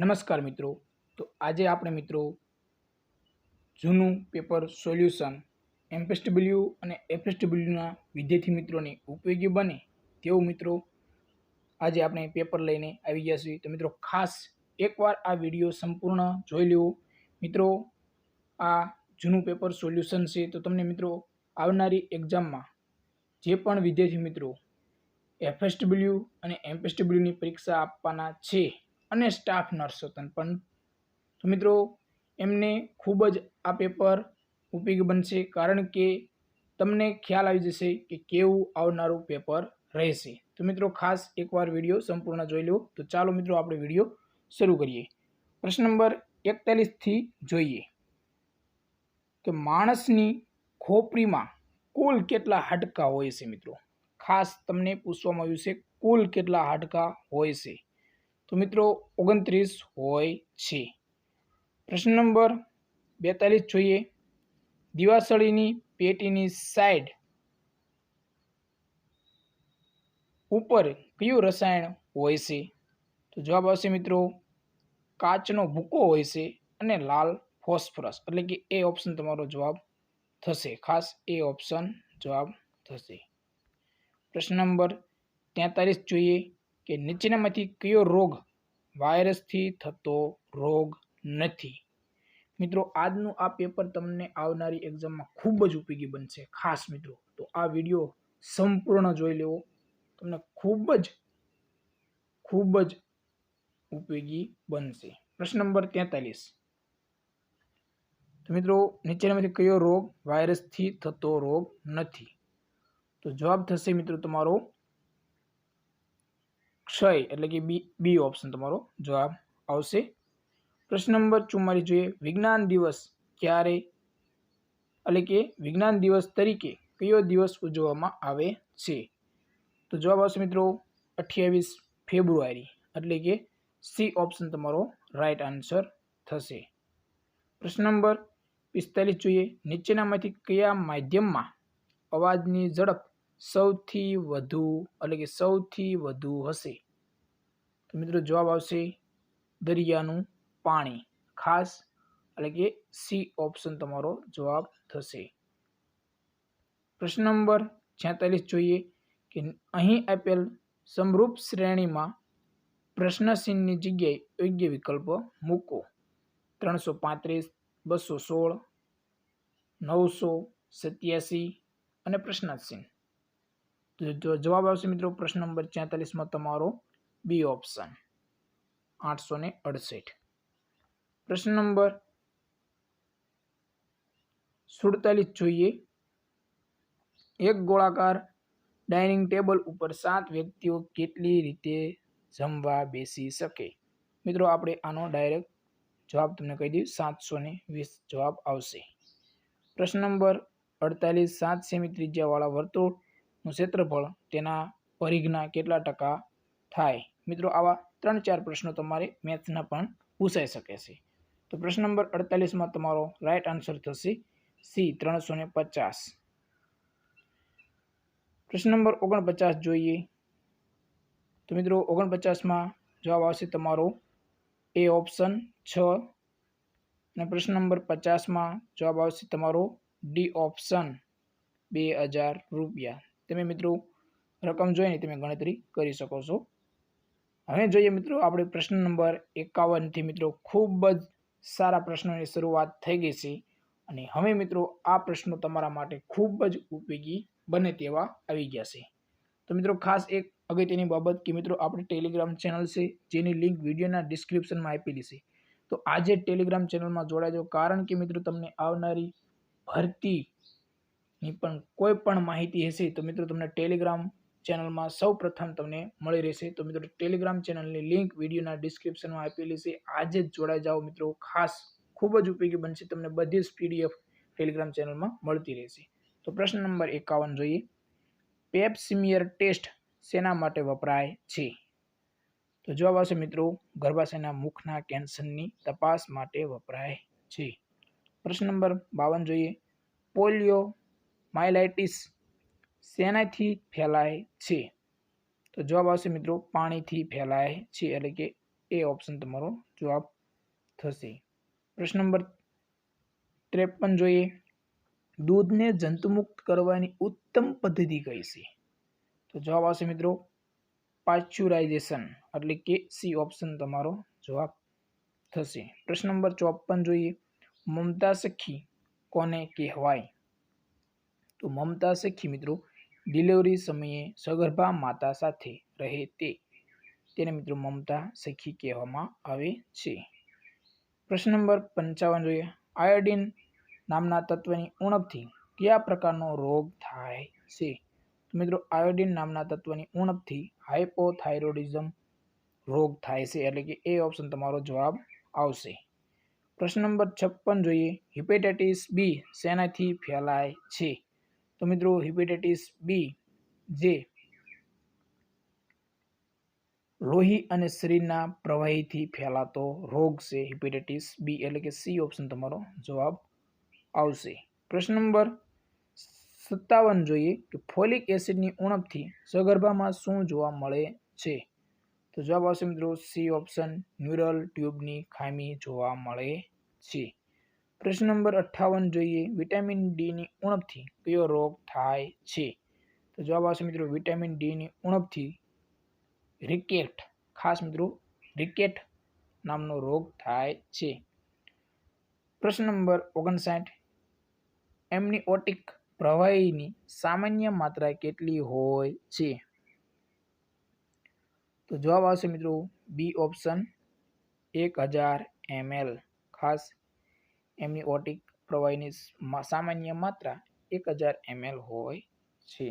નમસ્કાર મિત્રો. તો આજે આપણે મિત્રો જૂનું પેપર સોલ્યુશન એમપીએસડબલ્યુ અને એફએસડબલ્યુના વિદ્યાર્થી મિત્રોને ઉપયોગી બને તેવું મિત્રો આજે આપણે પેપર લઈને આવી ગયા છીએ. તો મિત્રો ખાસ એકવાર આ વીડિયો સંપૂર્ણ જોઈ લેવો મિત્રો, આ જૂનું પેપર સોલ્યુશન છે. તો તમને મિત્રો આવનારી એક્ઝામમાં જે પણ વિદ્યાર્થી મિત્રો એફએસડબલ્યુ અને એમપીએસડબલ્યુની પરીક્ષા આપવાના છે અને સ્ટાફ નર્સ નર્સો પણ તો મિત્રો, એમને ખૂબ જ આ પેપર ઉપયોગી બનશે કારણ કે તમને ખ્યાલ આવી જશે કે કેવું આવનારું પેપર રહેશે. તો મિત્રો, ખાસ એકવાર વીડિયો સંપૂર્ણ જોઈ લો. તો ચાલો મિત્રો, આપણે વીડિયો શરૂ કરીએ. પ્રશ્ન નંબર એકતાલીસથી જોઈએ. કે માણસની ખોપરીમાં કુલ કેટલા હાડકાં હોય છે મિત્રો? ખાસ તમને પૂછવામાં આવ્યું છે, કુલ કેટલા હાડકાં હોય છે? તો મિત્રો ઓગણત્રીસ હોય છે. પ્રશ્ન નંબર બેતાલીસ જોઈએ. દિવાસળીની પેટીની સાઈડ ઉપર કયું રસાયણ હોય છે? તો જવાબ આવશે મિત્રો કાચનો ભૂકો હોય છે અને લાલ ફોસ્ફરસ. એટલે કે એ ઓપ્શન તમારો જવાબ થશે. ખાસ એ ઓપ્શન જવાબ થશે. પ્રશ્ન નંબર તેતાલીસ જોઈએ. કે નીચેનામાંથી કયો રોગ વાયરસથી થતો રોગ નથી. મિત્રો, આજનું આ પેપર તમને આવનારી એક્ઝામમાં ખૂબ જ ઉપયોગી બનશે. ખાસ મિત્રો, તો આ વીડિયો સંપૂર્ણ જોઈ લેવો. તમને ખૂબ જ ખૂબ જ ઉપયોગી બનશે. પ્રશ્ન નંબર તેતાલીસ. તો મિત્રો, નીચેનામાંથી કયો રોગ વાયરસથી થતો રોગ નથી? તો જવાબ થશે મિત્રો તમારો ક્ષય એટલે કે બી બી ઓપ્શન તમારો જવાબ આવશે. પ્રશ્ન નંબર ચુમ્માલીસ જોઈએ. વિજ્ઞાન દિવસ ક્યારે એટલે કે વિજ્ઞાન દિવસ તરીકે કયો દિવસ ઉજવવામાં આવે છે? તો જવાબ આવશે મિત્રો અઠ્યાવીસ ફેબ્રુઆરી. એટલે કે સી ઓપ્શન તમારો રાઈટ આન્સર થશે. પ્રશ્ન નંબર પિસ્તાલીસ જોઈએ. નીચેનામાંથી કયા માધ્યમમાં અવાજની ઝડપ સૌથી વધુ એટલે કે સૌથી વધુ હશે. મિત્રો જવાબ આવશે દરિયાનું પાણી. ખાસ એટલે કે સી ઓપ્શન તમારો જવાબ થશે. પ્રશ્ન નંબર છેતાલીસ જોઈએ કે અહીં આપેલ સમરૂપ શ્રેણીમાં પ્રશ્નચિહ્નની જગ્યાએ યોગ્ય વિકલ્પ મૂકો. ત્રણસો પાંત્રીસ, બસો સોળ, નવસો સત્યાસી અને પ્રશ્નાર્થ જવાબ આવશે મિત્રો પ્રશ્ન નંબર છેતાલીસમાં તમારો બી ઓપ્શન આઠસો ને અડસઠ. પ્રશ્ન નંબર સુડતાલીસ જોઈએ. એક ગોળાકાર ડાઇનિંગ ટેબલ ઉપર સાત વ્યક્તિઓ કેટલી રીતે જમવા બેસી શકે? મિત્રો, આપણે આનો ડાયરેક્ટ જવાબ તમને કહી દઈએ સાતસો ને વીસ જવાબ આવશે. પ્રશ્ન નંબર અડતાલીસ સાત સેમી ત્રિજ્યાવાળા વર્તુળનું ક્ષેત્રફળ તેના પરિઘના કેટલા ટકા થાય? મિત્રો, આવા ત્રણ ચાર પ્રશ્નો તમારે મેથ્સના પણ પૂછાઈ શકે છે. તો પ્રશ્ન નંબર અડતાલીસમાં તમારો રાઈટ આન્સર થશે સી ત્રણસો ને પચાસ. પ્રશ્ન નંબર ઓગણપચાસ જોઈએ. તો મિત્રો, ઓગણપચાસમાં જવાબ આવશે તમારો એ ઓપ્શન છ. અને પ્રશ્ન નંબર પચાસમાં જવાબ આવશે તમારો ડી ઓપ્શન બે હજાર રૂપિયા. તમે મિત્રો રકમ જોઈને તમે ગણતરી કરી શકો છો. હવે જોઈએ મિત્રો આપણે પ્રશ્ન નંબર એકાવનથી મિત્રો ખૂબ જ સારા પ્રશ્નોની શરૂઆત થઈ ગઈ છે. અને હવે મિત્રો આ પ્રશ્નો તમારા માટે ખૂબ જ ઉપયોગી બને તેવા આવી ગયા છે. તો મિત્રો ખાસ એક અગત્યની બાબત કે મિત્રો આપણે ટેલિગ્રામ ચેનલ છે જેની લિંક વિડીયોના ડિસ્ક્રિપ્શનમાં આપેલી છે. તો આજે ટેલિગ્રામ ચેનલમાં જોડાજો કારણ કે મિત્રો તમને આવનારી ભરતીની પણ કોઈ પણ માહિતી હશે તો મિત્રો તમને ટેલિગ્રામ ચેનલમાં સૌ પ્રથમ તમને મળી રહેશે. તો મિત્રો ટેલિગ્રામ ચેનલની લિંક વિડીયોના ડિસ્ક્રિપ્શનમાં આપેલી છે. આજે જ જોડાઈ જાઓ મિત્રો. ખાસ ખૂબ જ ઉપયોગી બનશે. તમને બધી જ પીડીએફ ટેલિગ્રામ ચેનલમાં મળતી રહેશે. તો પ્રશ્ન નંબર એકાવન જોઈએ. પેપ્સિમિયર ટેસ્ટ શેના માટે વપરાય છે? તો જવાબ આવશે મિત્રો, ગર્ભાશયના મુખના કેન્સરની તપાસ માટે વપરાય છે. પ્રશ્ન નંબર બાવન જોઈએ. પોલિયો માઇલાઇટિસ શેનાથી ફેલાય છે? તો જવાબ આવશે મિત્રો, પાણીથી ફેલાય છે. એટલે કે એ ઓપ્શન તમારો જવાબ થશે. પ્રશ્ન નંબર ત્રેપન જોઈએ. દૂધને જંતુમુક્ત કરવાની ઉત્તમ પદ્ધતિ કઈ છે? તો જવાબ આવશે મિત્રો, પાશ્ચુરાઇઝેશન. એટલે કે સી ઓપ્શન તમારો જવાબ થશે. પ્રશ્ન નંબર ચોપન જોઈએ. મમતા સખી કોને કહેવાય? તો મમતા સખી મિત્રો ડિલિવરી સમયે સગર્ભા માતા સાથે રહે તે તેને મિત્રો મમતા સખી કહેવામાં આવે છે. પ્રશ્ન નંબર પંચાવન જોઈએ આયોડિન નામના તત્વની ઉણપથી કયા પ્રકારનો રોગ થાય છે? મિત્રો આયોડિન નામના તત્વની ઉણપથી હાઇપોથાઇરોડિઝમ રોગ થાય છે એટલે કે એ ઓપ્શન તમારો જવાબ આવશે. પ્રશ્ન નંબર છપ્પન જોઈએ. હિપેટાઇટિસ બી શેનાથી ફેલાય છે? તો મિત્રો હિપેટાઇટિસ બી જે લોહી અને શરીરના પ્રવાહીથી ફેલાતો રોગ છે હિપેટાઇટિસ બી એટલે કે સી ઓપ્શન તમારો જવાબ આવશે. પ્રશ્ન નંબર સત્તાવન જોઈએ કે ફોલિક એસિડની ઉણપથી સગર્ભામાં શું જોવા મળે છે? તો જવાબ આવશે મિત્રો સી ઓપ્શન ન્યુરલ ટ્યુબની ખામી જોવા મળે છે. પ્રશ્ન નંબર અઠ્ઠાવન જોઈએ. વિટામિન ડીની ઉણપથી કયો રોગ થાય છે? તો જવાબ આવશે મિત્રો વિટામિન ડીની ઉણપથી રિકેટ. ખાસ મિત્રો, રિકેટ નામનો રોગ થાય છે. પ્રશ્ન નંબર ઓગણસાઠ. એમનીઓટિક પ્રવાહીની સામાન્ય માત્રા કેટલી હોય છે? તો જવાબ આવશે મિત્રો બી ઓપ્શન એક હજાર એમએલ ખાસ એમનીઓટિક પ્રવાહીની સામાન્ય માત્રા એક હજાર એમએલ હોય છે.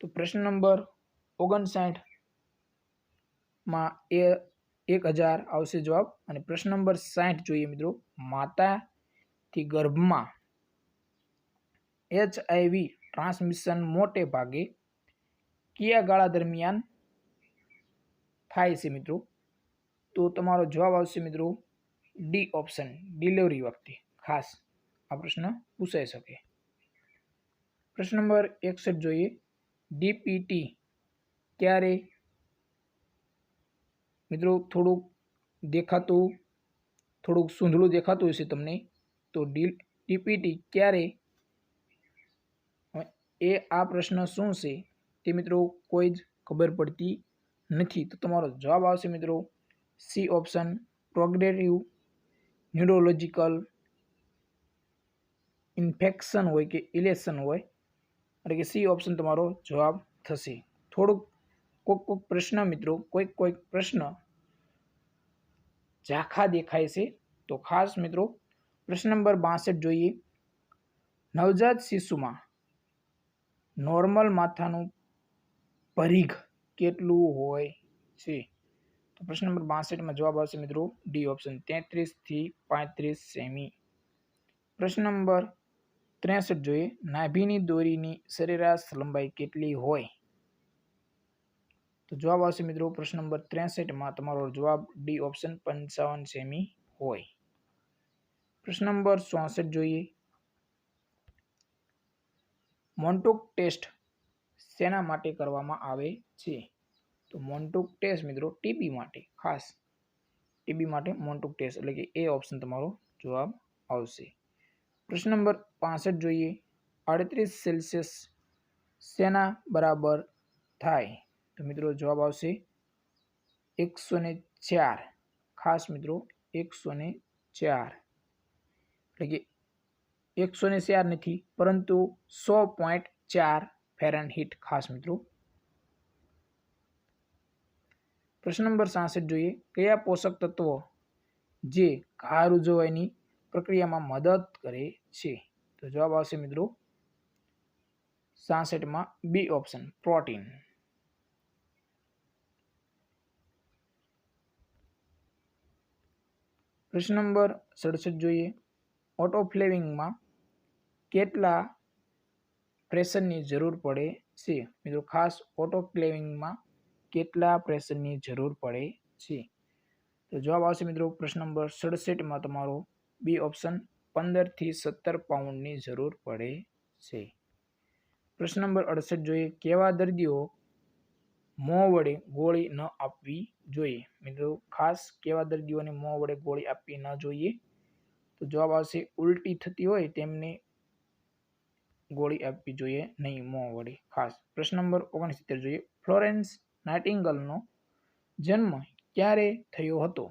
તો પ્રશ્ન નંબર ઓગણસાઠમાં એ એક હજાર આવશે જવાબ. અને પ્રશ્ન નંબર સાઠ જોઈએ મિત્રો, માતાથી ગર્ભમાં એચઆઈવી ટ્રાન્સમિશન મોટે ભાગે કયા ગાળા દરમિયાન થાય છે મિત્રો? તો તમારો જવાબ આવશે મિત્રો ડી ઓપ્શન, ડિલિવરી વખતે. ખાસ આ પ્રશ્ન પૂછાઈ શકે. પ્રશ્ન નંબર એકસઠ જોઈએ. ડીપીટી ક્યારે? મિત્રો, થોડુંક દેખાતું, થોડુંક સૂંધળું દેખાતું હશે તમને. તો ડી, ડીપીટી ક્યારે? એ આ પ્રશ્ન શું છે તે મિત્રો કોઈ જ ખબર પડતી નથી. તો તમારો જવાબ આવશે મિત્રો C option, progressive neurological infection હોય કે ઇલેક્શન હોય, એટલે કે સી ઓપ્શન તમારો જવાબ થશે. થોડુંક કોઈક કોઈક પ્રશ્ન મિત્રો, કોઈક કોઈક પ્રશ્ન ઝાખા દેખાય છે. તો ખાસ મિત્રો, પ્રશ્ન નંબર બાસઠ જોઈએ. નવજાત શિશુમાં નોર્મલ માથાનું પરિઘ કેટલું હોય છે? તો પ્રશ્ન નંબર બાસઠમાં જવાબ આવશે મિત્રો ડી ઓપ્શન તેત્રીસથી પાંત્રીસ સેમી. પ્રશ્ન નંબર ત્રેસઠ જોઈએ. નાભીની દોરીની સરેરાશ લંબાઈ કેટલી હોય? તો જવાબ આવશે મિત્રો પ્રશ્ન નંબર ત્રેસઠમાં તમારો જવાબ ડી ઓપ્શન પંચાવન સેમી હોય. પ્રશ્ન નંબર ચોસઠ જોઈએ. મોન્ટોક ટેસ્ટ શેના માટે કરવામાં આવે છે? તો મોન્ટુક ટેસ્ટ મિત્રો ટીબી માટે, ખાસ ટીબી માટે મોન્ટુક ટેસ્ટ એટલે કે એ ઓપ્શન તમારો જવાબ આવશે. પ્રશ્ન નંબર પાસઠ જોઈએ. આડત્રીસ સેલ્સિયસ શેના બરાબર થાય. તો મિત્રો જવાબ આવશે એકસો ને ચાર. ખાસ મિત્રો એકસો ને ચાર. એટલે કે એકસો ને ચાર નથી, પરંતુ સો પોઈન્ટ ચાર ફેરનહીટ ખાસ મિત્રો પ્રશ્ન નંબર સાસઠ જોઈએ. કયા પોષક તત્વો જે ઘા રૂજવવાની પ્રક્રિયામાં મદદ કરે છે? તો જવાબ આવશે મિત્રો સાસઠમાં બી ઓપ્શન, પ્રોટીન. પ્રશ્ન નંબર સડસઠ જોઈએ. ઓટોફ્લેવિંગમાં કેટલા પ્રેશરની જરૂર પડે છે? મિત્રો ખાસ ઓટોક્લેવિંગમાં કેટલા પ્રેશરની જરૂર પડે છે? તો જવાબ આવશે મિત્રો પ્રશ્ન નંબર સડસઠમાં તમારો બી ઓપ્શન પંદરથી સત્તર પાઉન્ડની જરૂર પડે છે. પ્રશ્ન નંબર અડસઠ જોઈએ કેવા દર્દીઓ મોં વડે ગોળી ન આપવી જોઈએ? મિત્રો ખાસ કેવા દર્દીઓને મોં વડે ગોળી આપવી ન જોઈએ? તો જવાબ આવશે ઉલટી થતી હોય તેમને ગોળી આપવી જોઈએ નહીં મોં વડે ખાસ. પ્રશ્ન નંબર ઓગણસિત્તેર જોઈએ ફ્લોરેન્સ નાઇટિંગલનો જન્મ ક્યારે થયો હતો?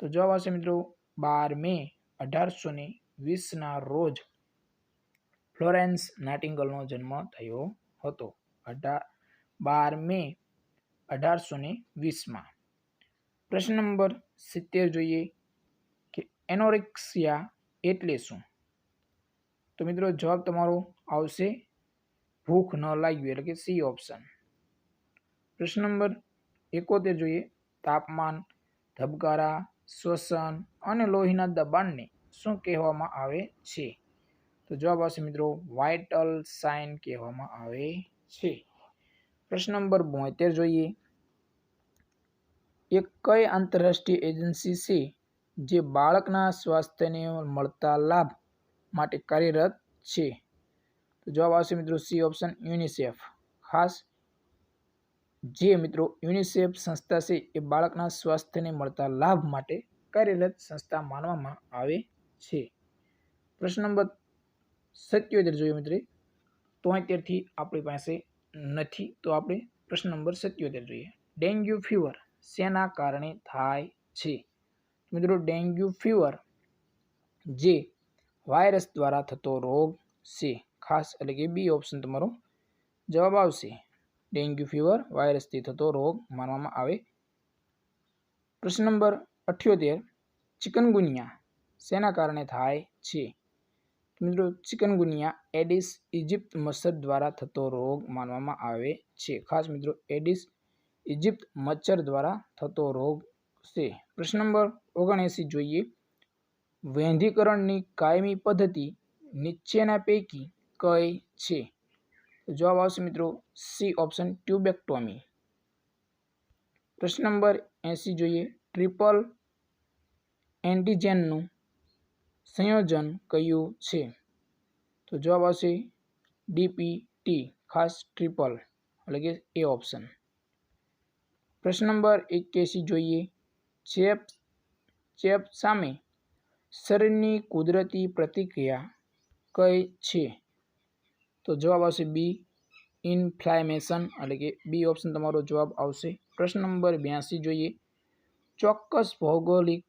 તો જવાબ આવશે મિત્રો બાર મે અઢારસો ને વીસના રોજ ફ્લોરેન્સ નાઇટિંગલનો જન્મ થયો હતો. અઢાર બાર મે અઢારસો ને વીસમાં. પ્રશ્ન નંબર સિત્તેર જોઈએ કે એનોરિક્સિયા એટલે શું? તો મિત્રો જવાબ તમારો આવશે ભૂખ ન લાગ્યું એટલે કે સી ઓપ્શન. પ્રશ્ન નંબર એકોતેર જોઈએ. તાપમાન, ધબકારા, શ્વસન અને લોહીના દબાણને શું કહેવામાં આવે છે? તો જવાબ આવશે મિત્રો, વાઇટલ સાઇન કહેવામાં આવે છે. પ્રશ્ન નંબર બોતેર જોઈએ. એક કઈ આંતરરાષ્ટ્રીય એજન્સી છે જે બાળકના સ્વાસ્થ્યને મળતા લાભ માટે કાર્યરત છે? તો જવાબ આવશે મિત્રો સી, ઓપ્શન યુનિસેફ. ખાસ જે મિત્રો યુનિસેફ સંસ્થા છે, એ બાળકના સ્વાસ્થ્યને મળતા લાભ માટે કાર્યરત સંસ્થા માનવામાં આવે છે. પ્રશ્ન નંબર સત્યોતેર જોઈએ મિત્રો. તોતેરથી આપણી પાસે નથી, તો આપણે પ્રશ્ન નંબર સત્યોતેર જોઈએ. ડેન્ગ્યુ ફીવર શેના કારણે થાય છે? મિત્રો, ડેન્ગ્યુ ફીવર જે વાયરસ દ્વારા થતો રોગ છે. ખાસ એટલે કે બી ઓપ્શન તમારો જવાબ આવશે. ડેન્ગ્યુ ફીવર, વાયરસથી થતો રોગ માનવામાં આવે. પ્રશ્ન નંબર અઠ્યોતેર, ચિકનગુનિયા શેના કારણે થાય છે? મિત્રો, ચિકનગુનિયા એડિસ ઇજિપ્ત મચ્છર દ્વારા થતો રોગ માનવામાં આવે છે. ખાસ મિત્રો, એડિસ ઇજિપ્ત મચ્છર દ્વારા થતો રોગ છે. પ્રશ્ન નંબર ઓગણએંસી જોઈએ. વૈધિકરણની કાયમી પદ્ધતિ નીચેના પૈકી કઈ છે? જવાબ આવશે મિત્રો સી ઓપ્શન ટ્યુબેક્ટોમી. પ્રશ્ન નંબર એંસી જોઈએ. ટ્રિપલ એન્ટીજેનનું સંયોજન કયું છે? તો જવાબ આવશે ડીપીટી, ખાસ ટ્રિપલ, એટલે કે એ ઓપ્શન. પ્રશ્ન નંબર એક્યાસી જોઈએ. ચેપ ચેપ સામે શરીરની કુદરતી પ્રતિક્રિયા કઈ છે? તો જવાબ આવશે બી ઇન્ફ્લામેશન એટલે કે બી ઓપ્શન તમારો જવાબ આવશે. પ્રશ્ન નંબર બ્યાસી જોઈએ. ચોક્કસ ભૌગોલિક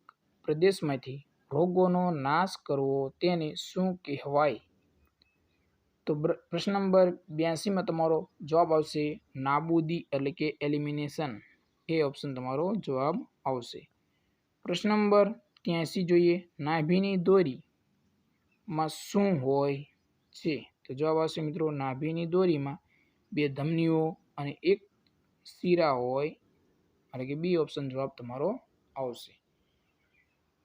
પ્રદેશમાંથી રોગોનો નાશ કરવો તેને શું કહેવાય? તો પ્રશ્ન નંબર બ્યાસીમાં તમારો જવાબ આવશે નાબૂદી એટલે કે એલિમિનેશન એ ઓપ્શન તમારો જવાબ આવશે. પ્રશ્ન નંબર ત્યાંસી જોઈએ. નાભીની દોરીમાં શું હોય છે? તો જવાબ આવશે મિત્રો નાભીની દોરીમાં બે ધમનીઓ અને એક શીરા હોય, એટલે કે બી ઓપ્શન જવાબ તમારો આવશે.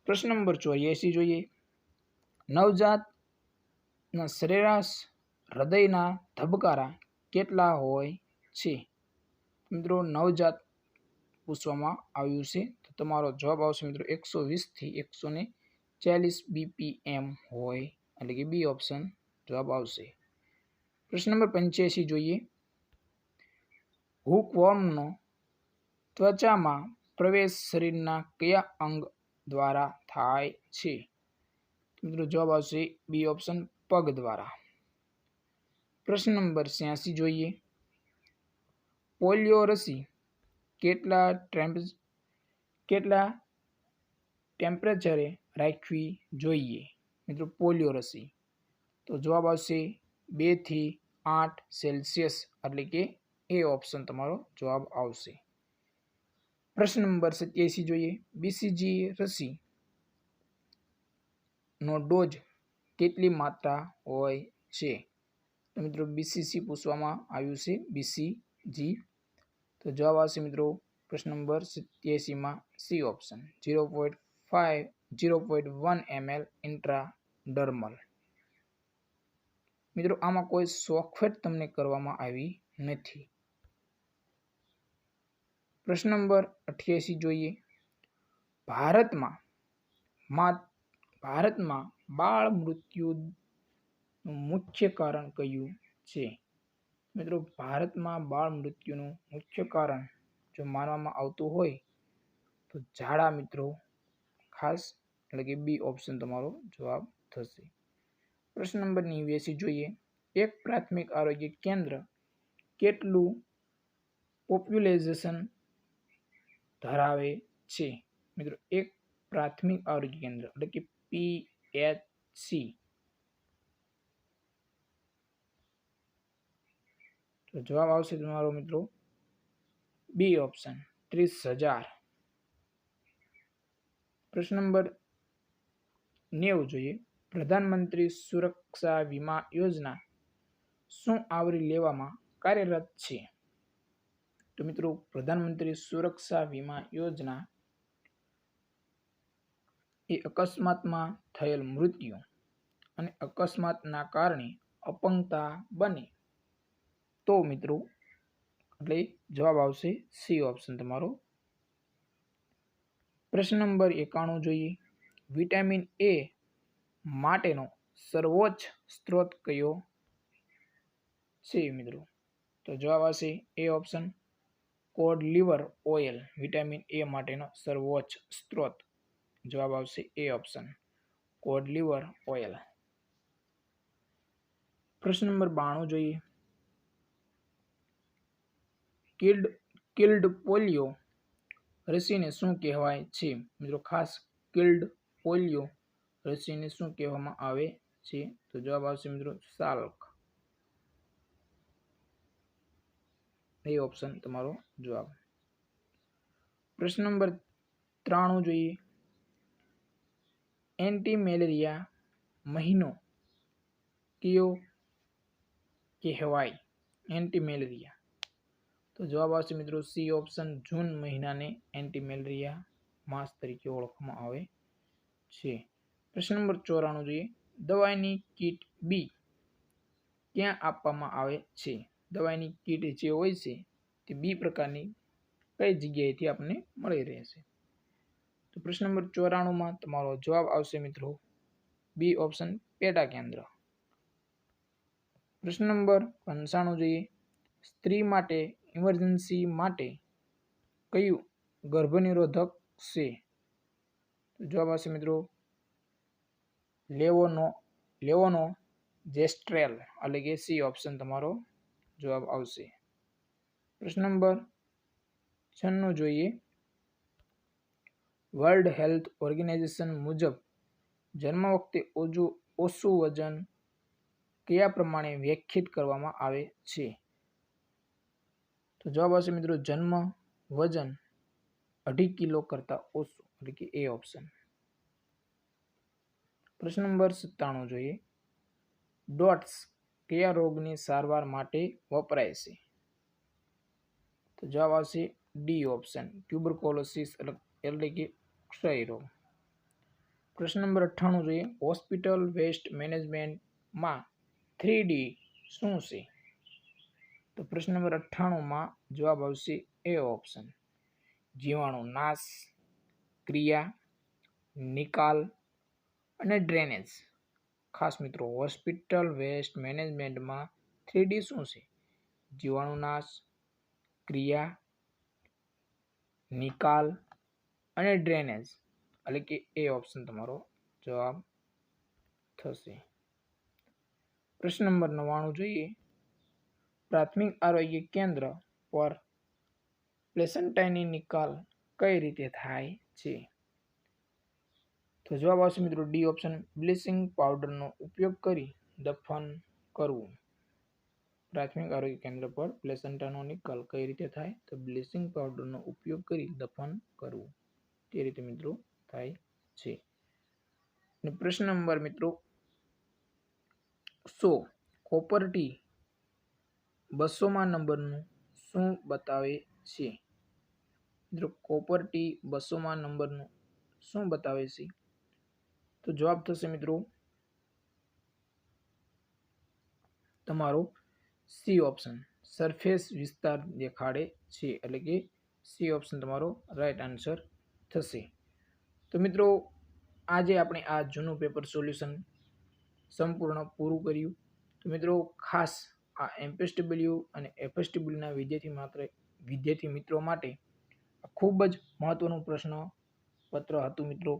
પ્રશ્ન નંબર ચોર્યાસી જોઈએ. નવજાતના સરેરાશ હૃદયના ધબકારા કેટલા હોય છે? મિત્રો નવજાત પૂછવામાં આવ્યું છે, તો તમારો જવાબ આવશે મિત્રો એકસો વીસથી એકસો ને ચાલીસ બીપીએમ હોય, એટલે કે બી ઓપ્શન જવાબ આવશે પ્રશ્ન નંબર પંચ્યાસી જોઈએ। હુકવોર્મનો ત્વચામાં પ્રવેશ શરીરના કયા અંગ દ્વારા થાય છે? મિત્રો જવાબ આવશે બી ઓપ્શન પગ દ્વારા. પ્રશ્ન નંબર છ્યાસી જોઈએ. પોલિયો રસી કેટલા ટેમ્પ, કેટલા ટેમ્પરેચરે રાખવી જોઈએ? મિત્રો પોલિયો રસી તો જવાબ આવશે બેથી આઠ સેલ્સિયસ. એટલે કે એ ઓપ્શન તમારો જવાબ આવશે. પ્રશ્ન નંબર સત્યાસી જોઈએ. બીસીજી રસી નો ડોઝ કેટલી માત્રા હોય છે? તો મિત્રો બીસીસી પૂછવામાં આવ્યું છે બીસીજી તો જવાબ આવશે મિત્રો પ્રશ્ન number સત્યાસીમાં C option zero point five zero point one ML intradermal મિત્રો, આમાં કોઈ સોફ્ટવેર તમને કરવામાં આવી નથી. પ્રશ્ન નંબર અઠ્યાસી જોઈએ. ભારતમાં ભારતમાં બાળ મૃત્યુનું મુખ્ય કારણ કયું છે? મિત્રો, ભારતમાં બાળ મૃત્યુનું મુખ્ય કારણ જો માનવામાં આવતું હોય, તો ઝાડા મિત્રો, ખાસ એટલે કે બી ઓપ્શન તમારો જવાબ થશે. પ્રશ્ન નંબર નેવ્યાસી જોઈએ એક પ્રાથમિક આરોગ્ય કેન્દ્ર કેટલું પોપ્યુલેશન ધરાવે છે મિત્રો એક પ્રાથમિક આરોગ્ય કેન્દ્ર એટલે કે પીએચસી તો જવાબ આવશે તમારો મિત્રો બી ઓપ્શન ત્રીસ હજાર પ્રશ્ન નંબર નેવું જોઈએ પ્રધાનમંત્રી સુરક્ષા વીમા યોજના શું આવરી લેવામાં કાર્યરત છે? તો મિત્રો, પ્રધાનમંત્રી સુરક્ષા વીમા યોજના એ અકસ્માતમાં થયેલ મૃત્યુ અને અકસ્માતના કારણે અપંગતા બને. તો મિત્રો, એટલે જવાબ આવશે સી ઓપ્શન તમારો. પ્રશ્ન નંબર એકાણું જોઈએ. વિટામિન એ માટેનો સર્વોચ્ચ સ્ત્રોત કયો છે મિત્રો? તો જવાબ આવશે A option cod liver oil, vitamin A માટેનો સર્વોચ્ચ સ્ત્રોત. જવાબ આવશે A option cod liver oil. પ્રશ્ન નંબર બાણું જોઈએ. કિલ્ડ કિલ્ડ પોલિયો રસીને શું કહેવાય છે? મિત્રો, ખાસ કિલ્ડ પોલિયો રસીને શું કહેવામાં આવે છે? તો જવાબ આવશે મિત્રો સાલ્ક. એ ઓપ્શન તમારો જવાબ. પ્રશ્ન નંબર ત્રાણું જોઈએ. એન્ટી મેલેરિયા મહિનો કયો કહેવાય? એન્ટી મેલેરિયા તો જવાબ આવશે મિત્રો સી ઓપ્શન જૂન મહિનાને એન્ટી મેલેરિયા માસ તરીકે ઓળખવામાં આવે છે. પ્રશ્ન નંબર ચોરાણું જોઈએ. દવાઈની કીટ બી ક્યાં આપવામાં આવે છે? દવાઈની કીટ જે હોય છે, તે બી પ્રકારની કઈ જગ્યાએથી આપણને મળી રહેશે? તો પ્રશ્ન નંબર ચોરાણુંમાં તમારો જવાબ આવશે મિત્રો બી ઓપ્શન પેટા કેન્દ્ર. પ્રશ્ન નંબર પંચાણું જોઈએ. સ્ત્રી માટે ઇમરજન્સી માટે કયું ગર્ભનિરોધક છે? જવાબ આવશે મિત્રો લેવોનો લેવોનો જેસ્ટ્રેલ એટલે કે સી ઓપ્શન તમારો જવાબ આવશે. પ્રશ્ન નંબર છન્નું જોઈએ. વર્લ્ડ હેલ્થ ઓર્ગેનાઇઝેશન મુજબ જન્મ વખતે ઓછું ઓછું વજન કયા પ્રમાણે વ્યાખ્યાયિત કરવામાં આવે છે? તો જવાબ આવશે મિત્રો જન્મ વજન અઢી કિલો કરતાં ઓછું એટલે કે એ ઓપ્શન પ્રશ્ન નંબર સત્તાણું જોઈએ. ડોટ્સ કયા રોગની સારવાર માટે વપરાય છે? તો જવાબ આવશે ડી ઓપ્શન ટ્યુબરકોલોસિસ એટલે કે ક્ષય રોગ. પ્રશ્ન નંબર અઠ્ઠાણું જોઈએ, હોસ્પિટલ વેસ્ટ મેનેજમેન્ટમાં થ્રી ડી શું છે? તો પ્રશ્ન નંબર અઠ્ઠાણુંમાં જવાબ આવશે એ ઓપ્શન, જીવાણુ નાશ, ક્રિયા, નિકાલ અને ડ્રેનેજ. ખાસ મિત્રો, હોસ્પિટલ વેસ્ટ મેનેજમેન્ટમાં થ્રી ડી શું છે? જીવાણુનાશ ક્રિયા, નિકાલ અને ડ્રેનેજ. એટલે કે એ ઓપ્શન તમારો જવાબ થશે. પ્રશ્ન નંબર નવ્વાણું જોઈએ. પ્રાથમિક આરોગ્ય કેન્દ્ર પર પ્લેસન્ટાઇનની નિકાલ કઈ રીતે થાય છે? તો જવાબ આવશે મિત્રો ડી ઓપ્શન બ્લીચિંગ પાવડરનો ઉપયોગ કરી દફન કરવું. પ્રાથમિક આરોગ્ય કેન્દ્ર પર પ્લેસન્ટાનો નિકાલ કઈ રીતે થાય? તો બ્લીચિંગ પાવડરનો ઉપયોગ કરી દફન કરવું. તે રીતે મિત્રો થાય છે. અને પ્રશ્ન નંબર મિત્રો સો કોપરટી બસોમાં નંબરનું શું બતાવે છે? મિત્રો કોપરટી બસોમાં નંબરનું શું બતાવે છે? તો જવાબ થશે મિત્રો તમારો સી ઓપ્શન. સરફેસ વિસ્તાર દેખાડે છે એટલે કે સી ઓપ્શન તમારો રાઈટ આન્સર થશે. તો મિત્રો આજે આપણે આ જૂનું પેપર સોલ્યુશન સંપૂર્ણ પૂરું કર્યું. તો મિત્રો ખાસ આ એમપીએસડબલ્યુ અને એફએસડબલ્યુના વિદ્યાર્થી માત્ર વિદ્યાર્થી મિત્રો માટે ખૂબ જ મહત્વનું પ્રશ્ન પત્ર હતું મિત્રો.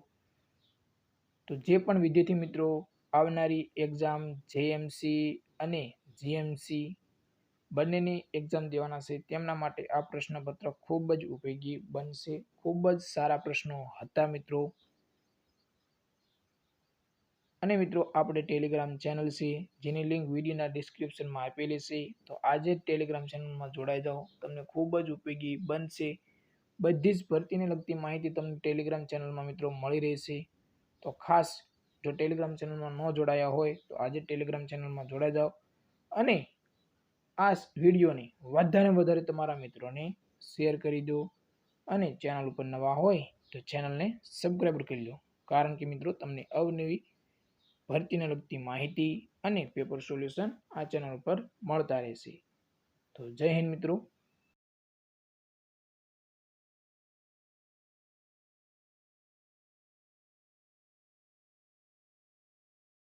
તો જે પણ વિદ્યાર્થી મિત્રો આવનારી એક્ઝામ જેએમસી અને જીએમસી બંનેની એક્ઝામ દેવાના છે, તેમના માટે આ પ્રશ્નપત્ર ખૂબ જ ઉપયોગી બનશે. ખૂબ જ સારા પ્રશ્નો હતા મિત્રો. અને મિત્રો, આપણે ટેલિગ્રામ ચેનલ છે, જેની લિંક વિડીયોના ડિસ્ક્રિપ્શનમાં આપેલી છે, તો આજે જ ટેલિગ્રામ ચેનલમાં જોડાઈ જાઓ. તમને ખૂબ જ ઉપયોગી બનશે. બધી જ ભરતીને લગતી માહિતી તમને ટેલિગ્રામ ચેનલમાં મિત્રો મળી રહેશે. તો ખાસ જો ટેલિગ્રામ ચેનલમાં ન જોડાયા હોય, તો આજે ટેલિગ્રામ ચેનલમાં જોડાઈ જાઓ. અને આ વિડીયોને વધારે વધારે તમારા મિત્રોને શેર કરી દો. અને ચેનલ ઉપર નવા હોય, તો ચેનલને સબસ્ક્રાઈબ કરી લો. કારણ કે મિત્રો, તમને અવનવી ભરતીને લગતી માહિતી અને પેપર સોલ્યુશન આ ચેનલ ઉપર મળતા રહેશે. તો જય હિન્દ મિત્રો.